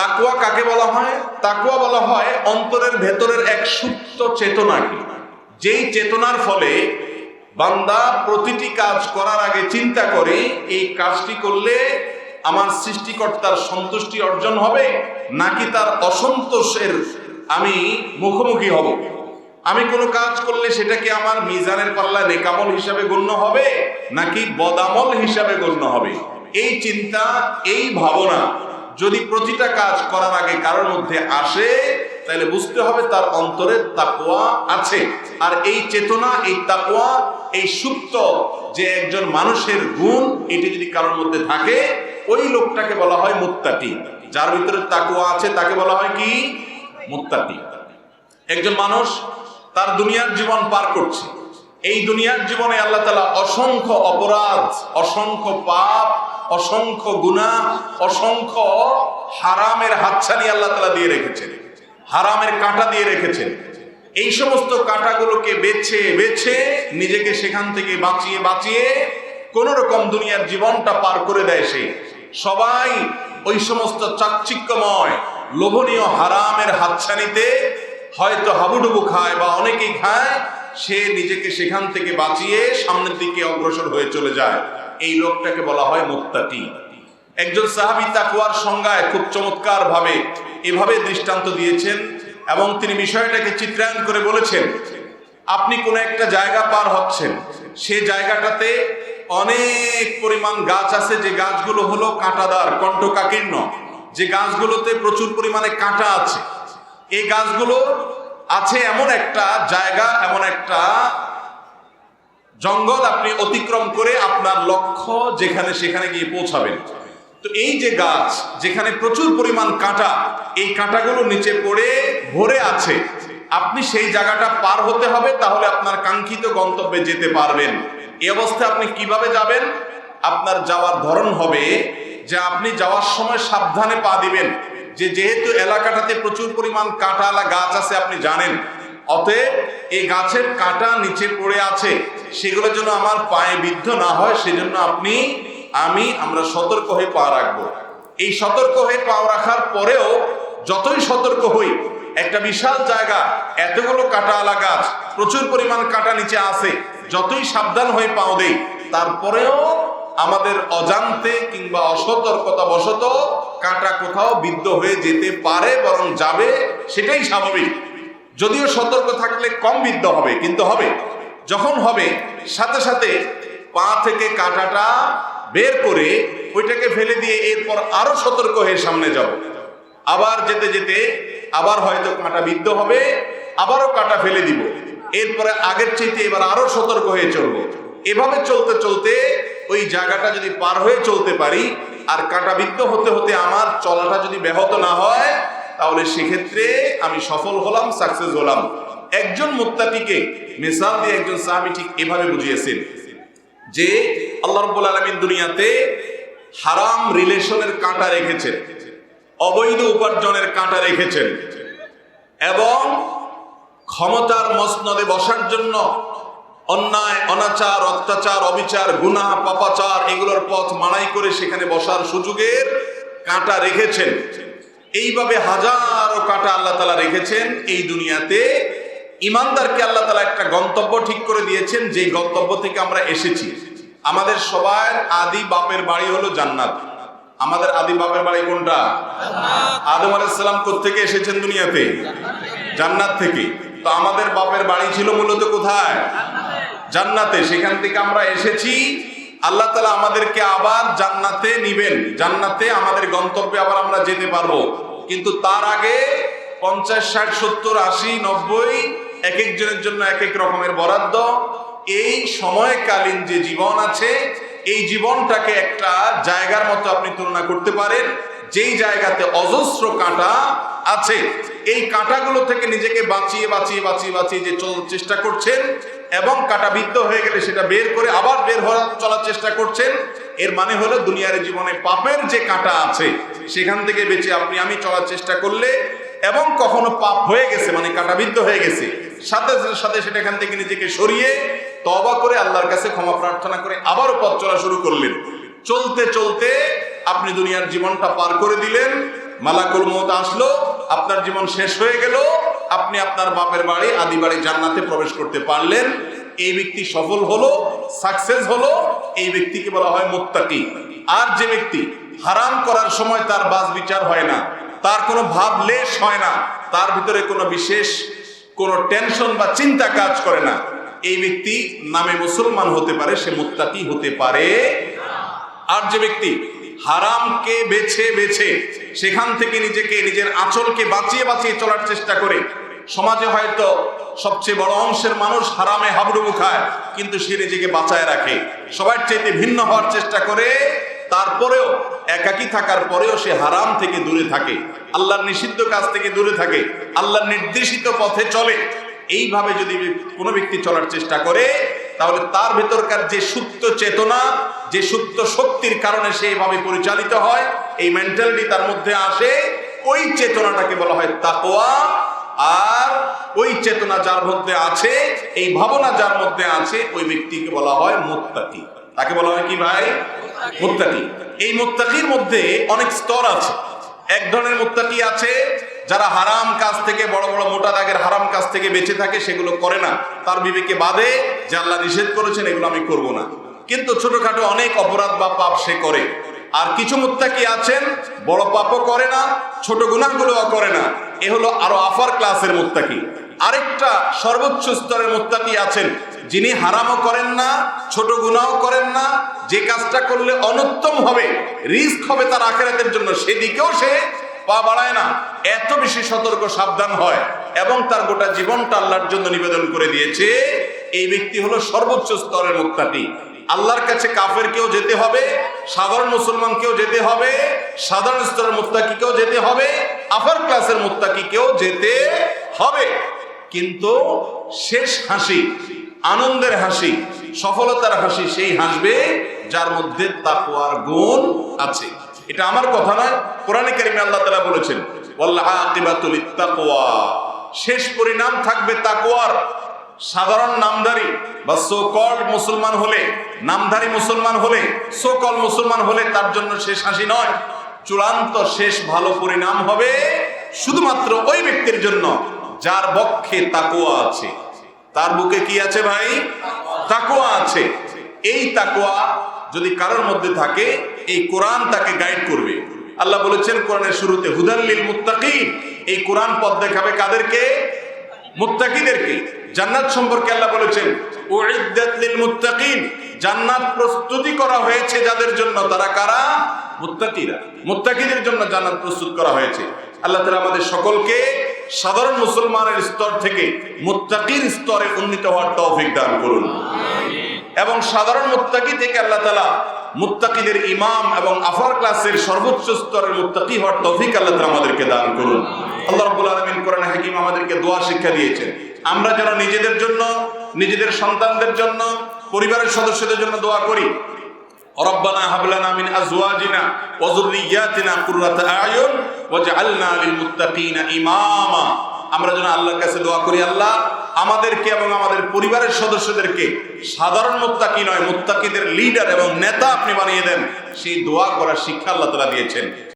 তাকুয়া কাকে বলা হয়? তাকুয়া বলা হয় অন্তরের ভেতরের এক সুপ্ত চেতনাকে। যেই চেতনার ফলে বান্দা প্রতিটি কাজ করার আগে চিন্তা করে, এই কাজটি করলে আমার সৃষ্টিকর্তার সন্তুষ্টি অর্জন হবে, নাকি তার অসন্তোষের আমি মুখোমুখি হব? আমি কোনো কাজ করলে সেটাকে আমার মিজানের পাল্লা নেকামল হিসাবে গণ্য হবে, নাকি বদামল হিসাবে গণ্য হবে? এই চিন্তা, এই ভাবনা যদি প্রতিটা কাজ করার আগে কারোর মধ্যে আসে, তাহলে বুঝতে হবে তার অন্তরে তাকুয়া আছে। আর এই চেতনা, এই তাকুয়া এই সুপ্ত যে একজন মানুষের গুণ, এটি যদি কারোর মধ্যে থাকে, ওই লোকটাকে বলা হয় মুত্তাটি যার ভিতরে তাকুয়া আছে, তাকে বলা হয় কি? মুত্তাটি একজন মানুষ তার দুনিয়ার জীবন পার করছে। এই দুনিয়ার জীবনে আল্লাহ তালা অসংখ্য অপরাধ, অসংখ্য পাপ অসংখ্য গুণা অসংখ্য হারামের হাতছানি আল্লাহ তালা দিয়ে রেখেছেন। হারামের কাঁটা দিয়ে রেখেছেন। এই সমস্ত কাঁটাগুলোকে বেছে বেছে নিজেকে সেখান থেকে বাঁচিয়ে বাঁচিয়ে কোন রকম দুনিয়ার জীবনটা পার করে দেয় সে। সবাই ওই সমস্ত চাকচিক্যময়, লোভনীয়, হারামের হাতছানিতে হয়তো হাবুডুবু খায় বা অনেকেই খায়, সে নিজেকে সেখান থেকে বাঁচিয়ে সামনের দিকে অগ্রসর হয়ে চলে যায়। এই লোকটাকে বলা হয় মুক্তাটি একজন সাহাবি তাকুয়ার সংজ্ঞায় খুব চমৎকার ভাবে এভাবে দৃষ্টান্ত দিয়েছেন এবং তিনি বিষয়টাকে চিত্রায়ন করে বলেছেন, আপনি কোন একটা জায়গা পার হচ্ছেন। সে জায়গাটাতে অনেক পরিমাণ গাছ আছে। যে গাছগুলো হলো কাঁটাদার, কণ্ঠকাকীর্ণ। যে গাছগুলোতে প্রচুর পরিমাণে কাঁটা আছে। এই গাছগুলো আছে এমন একটা জায়গা, এমন একটা জঙ্গল আপনি অতিক্রম করে আপনার লক্ষ্য যেখানে সেখানে গিয়ে পৌঁছাবেন। তো এই যে গাছ, যেখানে প্রচুর পরিমাণ কাঁটা, এই কাঁটাগুলো নিচে পড়ে, ভরে আছে। আপনি সেই জায়গাটা পার হতে হবে, তাহলে আপনার কাঙ্ক্ষিত গন্তব্যে যেতে পারবেন। এই অবস্থায় আপনি কীভাবে যাবেন? আপনার যাওয়ার ধরন হবে যে আপনি যাওয়ার সময় সাবধানে পা দিবেন। যে যেহেতু এলাকাটাতে প্রচুর পরিমাণ কাঁটালা গাছ আছে, আপনি জানেন অতএব এই গাছের কাঁটা নিচে পড়ে আছে সেগুলো যেন আমার পায়ে বিদ্ধ না হয়, সেজন্য আপনি, আমি, আমরা সতর্ক হয়ে পা রাখব। এই সতর্ক হয়ে পা রাখার পরেও যতই সতর্ক হই, একটা বিশাল জায়গা, এতগুলো কাঁটাওয়ালা গাছ, প্রচুর পরিমাণ কাঁটা নিচে আছে, যতই সাবধান হয়ে পাও দেই, তারপরেও আমাদের অজান্তে কিংবা অসতর্কতা বশত কাঁটা কোথাও বিদ্ধ হয়ে যেতে পারে বরং যাবে, সেটাই স্বাভাবিক। যদিও সতর্ক থাকলে কম বিদ্ধ হবে, কিন্তু হবে। যখন হবে, সাথে সাথে পা থেকে কাঁটাটা বের করে ওইটাকে ফেলে দিয়ে এরপর আরও সতর্ক হয়ে সামনে যাব আবার যেতে যেতে আবার হয়তো কাঁটা বিদ্ধ হবে, আবারও কাঁটা ফেলে দিব। এরপরে আগের চাইতে এবার আরও সতর্ক হয়ে চলবো। এভাবে চলতে চলতে ওই জায়গাটা যদি পার হয়ে চলতে পারি, আর কাঁটাবিদ্ধ হতে হতে আমার চলাটা যদি ব্যাহত না হয় তাহলে সেক্ষেত্রে আমি সফল হলাম সাকসেস হলাম। একজন মুত্তাকিকে মিসাল দিয়ে একজন সাহাবি ঠিক এভাবে বুঝিয়েছেন যে আল্লাহ রব্বুল আলমিন দুনিয়াতে হারাম রিলেশনের কাঁটা রেখেছেন, অবৈধ উপার্জনের কাঁটা রেখেছেন এবং ক্ষমতার মসনদে বসার জন্য অন্যায়, অনাচার, অত্যাচার, অবিচার গুনা পাপাচার এগুলোর পথ মানাই করে সেখানে বসার সুযোগের কাঁটা রেখেছেন। এইভাবে হাজারো কাঁটা আল্লাহ তালা রেখেছেন এই দুনিয়াতে। ইমানদারকে আল্লাহ তালা একটা গন্তব্য ঠিক করে দিয়েছেন, যেই গন্তব্য থেকে আমরা এসেছি। আমাদের সবার আদি বাপের বাড়ি হলো জান্নাত। আমাদের আদি বাপের বাড়ি কোনটা? আদম আলাইসাল্লাম কোথেকে এসেছেন দুনিয়াতে? জান্নাত থেকে। তো আমাদের বাপের বাড়ি ছিল মূলত কোথায়? জান্নাতে। সেখান থেকে আমরা এসেছি। আল্লাহ তালা আমাদেরকে আবার জান্নাতে নিবেন। জান্নাতে আমাদের গন্তব্যে আবার আমরা যেতে পারব। কিন্তু তার আগে পঞ্চাশ, ষাট, সত্তর, আশি, নব্বই এক একজনের জন্য এক এক রকমের বরাদ্দ। এই সময়কালীন যে জীবন আছে, এই জীবনটাকে একটা জায়গার মতো আপনি তুলনা করতে পারেন। যেই জায়গাতে অজস্র কাঁটা আছে, এই কাঁটাগুলো থেকে নিজেকে বাঁচিয়ে বাঁচিয়ে বাঁচিয়ে বাঁচিয়ে যে চেষ্টা করছেন এবং কাঁটাবিদ্ধ হয়ে গেলে সেটা বের করে আবার বের হওয়ার চলার চেষ্টা করছেন। এর মানে হলো দুনিয়ার জীবনে পাপের যে কাঁটা আছে, সেখান থেকে বেঁচে আপনি আমি চলার চেষ্টা করলে এবং কখনো পাপ হয়ে গেছে মানে কাঁটাবিদ্ধ হয়ে গেছে, সাথে সাথে সেটা এখান থেকে নিজেকে সরিয়ে তবা করে আল্লাহর কাছে ক্ষমা প্রার্থনা করে আবারও পথ চলা শুরু করলেন। চলতে চলতে আপনি দুনিয়ার জীবনটা পার করে দিলেন, মালাকুল মত আসলো, আপনার জীবন শেষ হয়ে গেল আপনি আপনার বাপের বাড়ি, আদি বাড়ি জান্নাতে প্রবেশ করতে পারলেন। এই ব্যক্তি সফল হলো সাকসেস হলো, এই ব্যক্তিকে বলা হয় মুত্তাকি। আর যে ব্যক্তি হারাম করার সময় তার বাস বিচার হয় না, তার কোনো ভাব লেশ হয় না, তার ভিতরে কোনো বিশেষ কোনো টেনশন বা চিন্তা কাজ করে না, এই ব্যক্তি নামে মুসলমান হতে পারে, সে মুত্তাকি হতে পারে। আর যে ব্যক্তি হারামকে বেছে বেছে সেখান থেকে নিজেকে, নিজের আঁচলকে বাঁচিয়ে বাঁচিয়ে চলার চেষ্টা করে সমাজে হয়তো সবচেয়ে বড় অংশের মানুষ হারামে হাবুডুবু খায়, কিন্তু সে নিজেকে বাঁচায় রাখে। সবার চাইতে ভিন্ন হওয়ার চেষ্টা করে, তারপরেও একাকি থাকার পরেও সে হারাম থেকে দূরে থাকে। আল্লাহর নিষিদ্ধ কাজ থেকে দূরে থাকে, আল্লাহর নির্দেশিত পথে চলে। এইভাবে যদি কোনো ব্যক্তি চলার চেষ্টা করে, তাহলে তার ভেতরকার যে সুপ্ত চেতনা, যে সুপ্ত শক্তির কারণে সে এইভাবে পরিচালিত হয়, এই মেন্টালিটি তার মধ্যে আসে। ওই চেতনাটাকে বলা হয় তাকোয়া আর ওই চেতনা যার মধ্যে আছে, এই ভাবনা যার মধ্যে আছে, ওই ব্যক্তিকে বলা হয় মুত্তাকি। তাকে বলা হয় কি ভাই? মুত্তাকি। এই মুত্তাকির মধ্যে অনেক স্তর আছে। এক ধরনের মুত্তাকি আছে, যারা হারাম কাজ থেকে, বড় বড় মোটা দাগের হারাম কাজ থেকে বেঁচে থাকে, সেগুলো করে না। তার বিবেকে বাদে যে আল্লাহ নিষেধ করেছেন, এগুলো আমি করব না। কিন্তু ছোটখাটো অনেক অপরাধ বা পাপ সে করে। আর কিছু মুত্তাকি আছেন, বড় পাপও করে না, ছোট গুণাগুলোও করে না। এ হলো আরও আফার ক্লাসের মুত্তাকি। আরেকটা সর্বোচ্চ স্তরের মুত্তাকি আছেন, যিনি হারামও করেন না, ছোট গুণাও করেন না, যে কাজটা করলে অনুত্তম হবে, রিস্ক হবে তার আখেরাতের জন্য, সেদিকেও সে পা বাড়ায় না। এত বেশি সতর্ক, সাবধান হয় এবং তার গোটা জীবনটা আল্লাহর জন্য নিবেদন করে দিয়েছে। এই ব্যক্তি হলো সর্বোচ্চ স্তরের মুক্তাটি আল্লাহর কাছে কাফের কেউ যেতে হবে সাধারণ মুসলমানকেও যেতে হবে, সাধারণ স্তরের মুত্তাকিকেও যেতে হবে আফার ক্লাসের মুত্তাকিকেও যেতে হবে। কিন্তু শেষ হাসি, আনন্দের হাসি, সফলতার হাসি সেই হাসবে যার মধ্যে তাকওয়ার গুণ আছে। এটা আমার কথা নয়, কোরআনে কারিমে আল্লাহ তাআলা বলেছেন ওয়াল্লাহ আকিবাতুল তাকওয়া শেষ পরিণাম থাকবে তাকওয়ার। সাধারণ নামধারী বা সো কল্ড মুসলমান হলে, নামধারী মুসলমান হলে সো কল মুসলমান হলে তার জন্য শেষ হাসি নয়। চূড়ান্ত শেষ ভালো পরিণাম হবে শুধুমাত্র ওই ব্যক্তির জন্য যার বক্ষে তাকোয়া আছে। তার বুকে কি আছে ভাই? তাকোয়া আছে। এই তাকোয়া যদি কারোর মধ্যে থাকে, এই কোরআন তাকে গাইড করবে। আল্লাহ বলেছেন কোরআনের শুরুতে হুদাল্লিল মুত্তাকিন। এই কোরআন পথ দেখাবে কাদেরকে? মুত্তাকিদেরকে জান্নাত সম্পর্কে আল্লাহ বলেছেন উইদ্দাত লিল মুত্তাকিন জান্নাত প্রস্তুতি করা হয়েছে যাদের জন্য তারা কারা? মুত্তাকিরা। মুত্তাকিদের জন্য জান্নাত প্রস্তুত করা হয়েছে। আল্লাহ তাআলা আমাদের সকলকে সাধারণ মুসলমানের স্তর থেকে মুত্তাকির স্তরে উন্নীত হওয়ার তৌফিক দান করুন। এবং সাধারণ মুত্তাকি থেকে আল্লাহ তাআলা মুত্তাকিদের ইমাম এবং আফার ক্লাসের সর্বোচ্চ স্তরের মুত্তাকি হওয়ার তৌফিক আল্লাহ তাআলা আমাদেরকে দান করুন আল্লাহ রাব্বুল আলামিন কোরআন হাকিম আমাদেরকে দোয়া শিক্ষা দিয়েছেন আমরা যেন নিজেদের জন্য নিজেদের সন্তানদের জন্য পরিবারের সদস্যদের জন্য দোয়া করি ربنا هب لنا من ازواجنا وذرياتنا قرة اعين واجعلنا للمتقين اماما আমরা যেন আল্লাহর কাছে দোয়া করি আল্লাহ আমাদেরকে এবং আমাদের পরিবারের সদস্যদেরকে সাধারণ মোত্তাকি নয়, মোত্তাকিদের লিডার এবং নেতা আপনি বানিয়ে দেন, সেই দোয়া করার শিক্ষা আল্লাহ তালা দিয়েছেন।